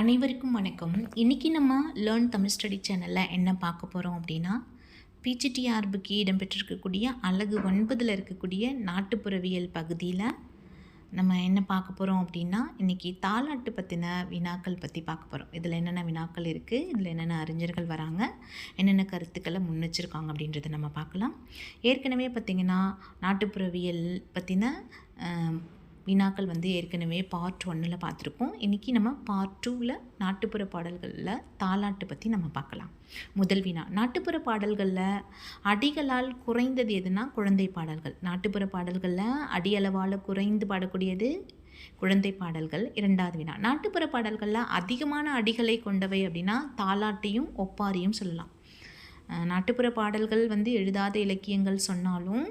அனைவருக்கும் வணக்கம். இன்றைக்கி நம்ம லேர்ன் தமிழ் ஸ்டடி சேனலில் என்ன பார்க்க போகிறோம் அப்படின்னா பிஜிடிஆர்புக்கு இடம்பெற்றிருக்கக்கூடிய அழகு ஒன்பதில் இருக்கக்கூடிய நாட்டுப்புறவியல் பகுதியில் நம்ம என்ன பார்க்க போகிறோம் அப்படின்னா இன்றைக்கி தாலாட்டு பற்றின வினாக்கள் பற்றி பார்க்க போகிறோம் இதில் என்னென்ன வினாக்கள் இருக்குது இதில் என்னென்ன அறிஞர்கள் வராங்க என்னென்ன கருத்துக்களை முன் வச்சுருக்காங்க அப்படின்றத நம்ம பார்க்கலாம். ஏற்கனவே பார்த்திங்கன்னா நாட்டுப்புறவியல் பற்றின வினாக்கள் வந்து ஏற்கனவே பார்ட் ஒன்னில் பார்த்துருக்கோம். இன்றைக்கி நம்ம பார்ட் டூவில் நாட்டுப்புற பாடல்களில் தாலாட்டு பற்றி நம்ம பார்க்கலாம். முதல் வினா நாட்டுப்புற பாடல்களில் அடிகளால் குறைந்தது எதுனா குழந்தை பாடல்கள். நாட்டுப்புற பாடல்களில் அடியளவால் குறைந்து பாடக்கூடியது குழந்தை பாடல்கள். இரண்டாவது வினா நாட்டுப்புற பாடல்களில் அதிகமான அடிகளை கொண்டவை அப்படின்னா தாலாட்டையும் ஒப்பாரியும் சொல்லலாம். நாட்டுப்புற பாடல்கள் வந்து எழுதாத இலக்கியங்கள் சொன்னாலும்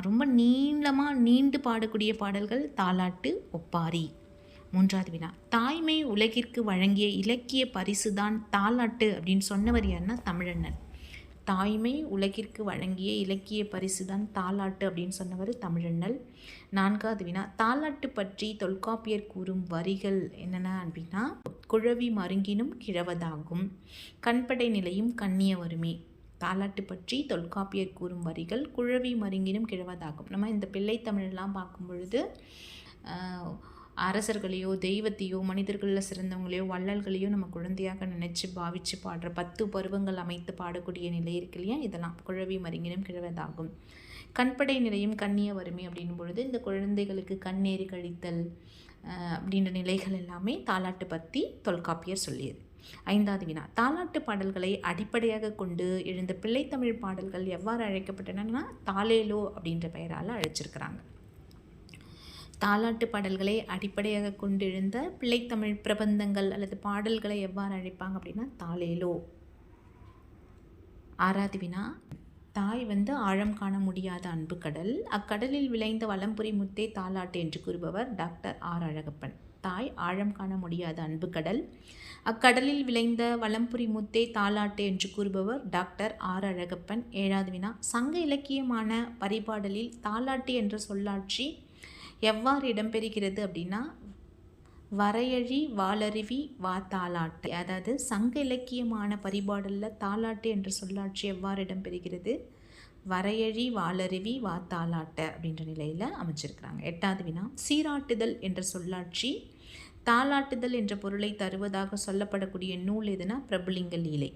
ரொம்ப நீளமாக நீண்டு பாடக்கூடிய பாடல்கள் தாலாட்டு ஒப்பாரி. மூன்றாவது வினா. தாய்மை உலகிற்கு வழங்கிய இலக்கிய பரிசுதான் தாலாட்டு அப்படின்னு சொன்னவர் யாருன்னா தமிழண்ணன். தாய்மை உலகிற்கு வழங்கிய இலக்கிய பரிசுதான் தாலாட்டு அப்படின்னு சொன்னவர் தமிழண்ணல். நான்காவது வினா. தாலாட்டு பற்றி தொல்காப்பியர் கூறும் வரிகள் என்னென்ன அப்படின்னா குழவி மருங்கினும் கிழவதாகும். கண்படை நிலையும் கண்ணிய வருமே தாலாட்டு பற்றி தொல்காப்பியர் கூறும் வரிகள் குழவி மருங்கினும் கிழவதாகும். நம்ம இந்த பிள்ளை தமிழெலாம் பார்க்கும் பொழுது அரசர்களையோ தெய்வத்தையோ மனிதர்களில் சிறந்தவங்களையோ வள்ளல்களையோ நம்ம குழந்தையாக நினச்சி பாவிச்சு பாடுற பத்து பருவங்கள் அமைத்து பாடக்கூடிய நிலை இருக்கு இல்லையா? இதெல்லாம் குழவி மருங்கினும் கிழவதாகும். கண்படை நிலையும் கண்ணிய வறுமை அப்படின் பொழுது இந்த குழந்தைகளுக்கு கண்ணேறி கழித்தல் அப்படின்ற நிலைகள் எல்லாமே தாலாட்டு பற்றி தொல்காப்பியர் சொல்லியது. ஐந்தாவது வினா. தாலாட்டு பாடல்களை அடிப்படையாக கொண்டு எழுந்த பிள்ளைத்தமிழ் பாடல்கள் எவ்வாறு அழைக்கப்பட்டனன்னா தாலேலோ அப்படின்ற பெயரால் அழைச்சிருக்கிறாங்க. தாலாட்டு பாடல்களை அடிப்படையாக கொண்டு எழுந்த பிள்ளைத்தமிழ் பிரபந்தங்கள் அல்லது பாடல்களை எவ்வாறு அழைப்பாங்க அப்படின்னா தாலேலோ ஆறாவது வினா. தாய் வந்து ஆழம் காண முடியாத அன்பு கடல். அக்கடலில் விளைந்த வலம்புரி முத்தே தாலாட்டு என்று கூறுபவர் டாக்டர் ஆர் அழகப்பன். தாய் ஆழம் காண முடியாத அன்பு கடல். அக்கடலில் விளைந்த வலம்புரி முத்தே தாலாட்டு என்று கூறுபவர் டாக்டர் ஆர் அழகப்பன். ஏழாவது வினா சங்க இலக்கியமான பரிபாடலில் தாலாட்டு என்ற சொல்லாட்சி எவ்வாறு இடம்பெறுகிறது அப்படின்னா வரையழி வாளருவி வா தாலாட்டு. அதாவது சங்க இலக்கியமான பரிபாடலில் தாலாட்டு என்ற சொல்லாட்சி எவ்வாறு இடம்பெறுகிறது? வரையழி வாளருவி வா அப்படின்ற நிலையில் அமைச்சிருக்கிறாங்க எட்டாவது வினா சீராட்டுதல் என்ற சொல்லாட்சி தாளாட்டுதல் என்ற பொருளை தருவதாக சொல்லப்படக்கூடிய நூல் எதுனா பிரபுலிங்க லீலை.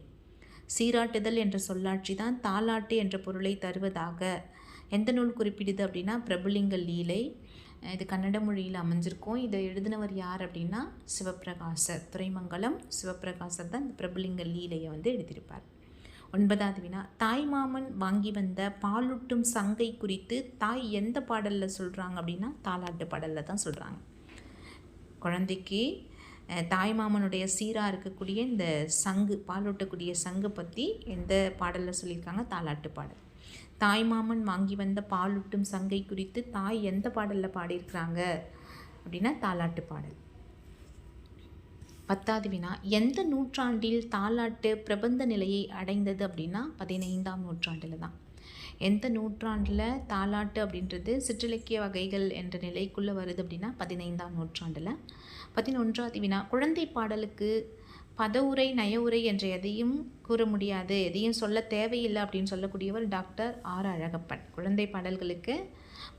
சீராட்டுதல் என்ற சொல்லாட்சி தான் தாளாட்டு என்ற பொருளை தருவதாக எந்த நூல் குறிப்பிடுது அப்படின்னா பிரபுலிங்க லீலை. இது கன்னட மொழியில் அமைஞ்சிருக்கும். இதை எழுதினவர் யார் அப்படின்னா சிவப்பிரகாசர். துறைமங்கலம் சிவப்பிரகாசர் தான் இந்த பிரபுலிங்க லீலையை வந்து எழுதியிருப்பார். ஒன்பதாவது வினா தாய்மாமன் வாங்கி வந்த பாலூட்டும் சங்கை குறித்து தாய் எந்த பாடலில் சொல்கிறாங்க அப்படின்னா தாலாட்டு பாடலில் தான் சொல்கிறாங்க குழந்தைக்கு தாய் தாய்மாமனுடைய சீராக இருக்கக்கூடிய இந்த சங்கு பாலூட்டக்கூடிய சங்கு பற்றி எந்த பாடலில் சொல்லியிருக்காங்க? தாலாட்டு பாடல். தாய்மாமன் வாங்கி வந்த பாலூட்டும் சங்கை குறித்து தாய் எந்த பாடலில் பாடியிருக்கிறாங்க? அப்படின்னா தாலாட்டு பாடல். பத்தாவது வினா எந்த நூற்றாண்டில் தாலாட்டு பிரபந்த நிலையை அடைந்தது அப்படின்னா பதினைந்தாம் நூற்றாண்டில் தான் எந்த நூற்றாண்டில் தாலாட்டு அப்படின்றது சிற்றிலக்கிய வகைகள் என்ற நிலைக்குள்ளே வருது அப்படின்னா பதினைந்தாம் நூற்றாண்டில். பதினொன்றாவது வினா குழந்தை பாடலுக்கு பதவுரை நயவுரை என்ற எதையும் கூற முடியாது எதையும் சொல்ல தேவையில்லை அப்படின்னு சொல்லக்கூடியவர் டாக்டர் ஆர் அழகப்பன். குழந்தை பாடல்களுக்கு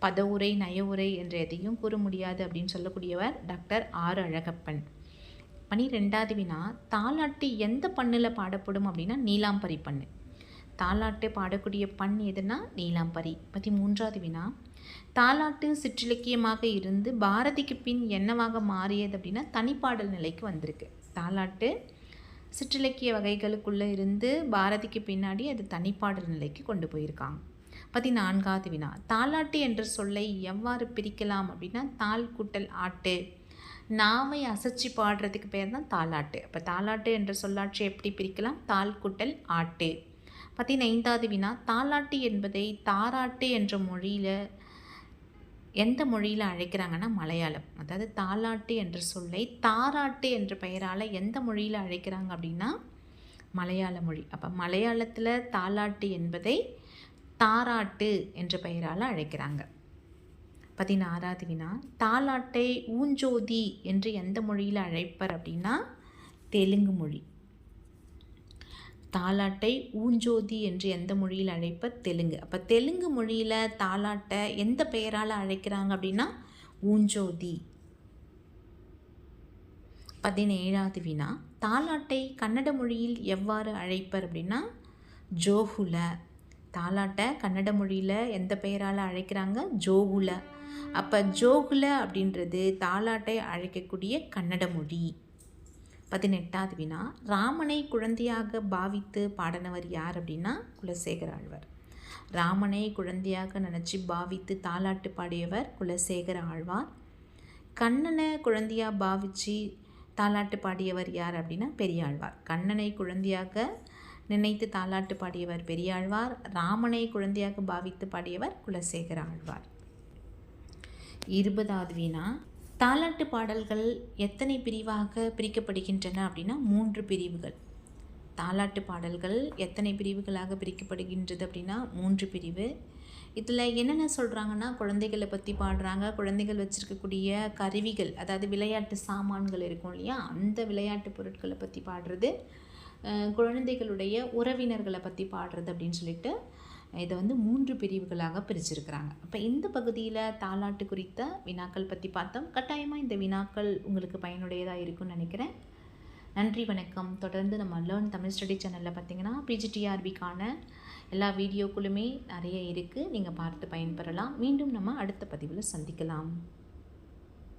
பதவுரை நயவுரை என்ற எதையும் கூற முடியாது அப்படின்னு சொல்லக்கூடியவர் டாக்டர் ஆர் அழகப்பன். பனிரெண்டாவது வினா தாலாட்டு எந்த பண்ணில் பாடப்படும் அப்படின்னா நீலாம்பரி பண்ணு. தாலாட்டு பாடக்கூடிய பண் எதுனா நீலாம்பரி. பதிமூன்றாவது வினா தாலாட்டு சிற்றிலக்கியமாக இருந்து பாரதிக்கு பின் என்னவாக மாறியது அப்படின்னா தனிப்பாடல் நிலைக்கு வந்திருக்கு. தாலாட்டு சிற்றிலக்கிய வகைகளுக்குள்ளே இருந்து பாரதிக்கு பின்னாடி அது தனிப்பாடல் நிலைக்கு கொண்டு போயிருக்காங்க. பதினான்காவது வினா தாலாட்டு என்ற சொல்லை எவ்வாறு பிரிக்கலாம் அப்படின்னா தாள் கூட்டல் ஆட்டு. நாவை அசைச்சு பாடுறதுக்கு பேர் தான் தாலாட்டு. அப்போ தாலாட்டு என்ற சொல்லாட்சி எப்படி பிரிக்கலாம்? தாள் ஆட்டு. ஆட்டு ஐந்தாவது வினா தாலாட்டு என்பதை தாராட்டு என்ற மொழியில் எந்த மொழியில் அழைக்கிறாங்கன்னா மலையாளம். அதாவது தாலாட்டு என்ற சொல்லை தாராட்டு என்ற பெயரால் எந்த மொழியில் அழைக்கிறாங்க அப்படின்னா மலையாள மொழி. அப்போ மலையாளத்தில் தாலாட்டு என்பதை தாராட்டு என்ற பெயரால் அழைக்கிறாங்க. பதினாறாவது வினா தாலாட்டை ஊஞ்சோதி என்று எந்த மொழியில் அழைப்பர் அப்படின்னா தெலுங்கு மொழி. தாலாட்டை ஊஞ்சோதி என்று எந்த மொழியில் அழைப்பர்? தெலுங்கு. அப்போ தெலுங்கு மொழியில் தாலாட்டை எந்த பெயரால் அழைக்கிறாங்க அப்படின்னா ஊஞ்சோதி. பதினேழாவது வினா தாலாட்டை கன்னட மொழியில் எவ்வாறு அழைப்பர் அப்படின்னா ஜோகுல. தாலாட்டை கன்னட மொழியில் எந்த பெயரால் அழைக்கிறாங்க? ஜோகுல. அப்போ ஜோகுல அப்படின்றது தாலாட்டை அழைக்கக்கூடிய கன்னட மொழி. பதினெட்டாவது வினா. ராமனை குழந்தையாக பாவித்து பாடினவர் யார் அப்படின்னா குலசேகர ஆழ்வார். ராமனை குழந்தையாக நினச்சி பாவித்து தாலாட்டு பாடியவர் குலசேகர ஆழ்வார். கண்ணனை குழந்தையாக பாவித்து தாலாட்டு பாடியவர் யார் அப்படின்னா பெரியாழ்வார். கண்ணனை குழந்தையாக நினைத்து தாலாட்டு பாடியவர் பெரியாழ்வார். ராமனை குழந்தையாக பாவித்து பாடியவர் குலசேகர ஆழ்வார். இருபதாவது வினா தாலாட்டு பாடல்கள் எத்தனை பிரிவாக பிரிக்கப்படுகின்றன அப்படின்னா மூன்று பிரிவுகள். தாலாட்டு பாடல்கள் எத்தனை பிரிவுகளாக பிரிக்கப்படுகின்றது அப்படின்னா மூன்று பிரிவு. இதில் என்னென்ன சொல்கிறாங்கன்னா குழந்தைகளை பற்றி பாடுறாங்க குழந்தைகள் வச்சுருக்கக்கூடிய கருவிகள் அதாவது விளையாட்டு சாமான்கள் இருக்கும் இல்லையா? அந்த விளையாட்டு பொருட்களை பற்றி பாடுறது குழந்தைகளுடைய உறவினர்களை பற்றி பாடுறது அப்படின்னு சொல்லிட்டு இதை வந்து மூன்று பிரிவுகளாக பிரிச்சிருக்கிறாங்க. அப்போ இந்த பகுதியில் தாலாட்டு குறித்த வினாக்கள் பற்றி பார்த்தோம். கட்டாயமாக இந்த வினாக்கள் உங்களுக்கு பயனுடையதாக இருக்கும்னு நினைக்கிறேன். நன்றி வணக்கம். தொடர்ந்து நம்ம லேர்ன் தமிழ் ஸ்டடி சேனலில் பார்த்தீங்கன்னா பிஜிடிஆர்பிக்கான எல்லா வீடியோக்களுமே நிறைய இருக்குது நீங்கள் பார்த்து பயன்பெறலாம். மீண்டும் நம்ம அடுத்த பதிவில் சந்திக்கலாம்.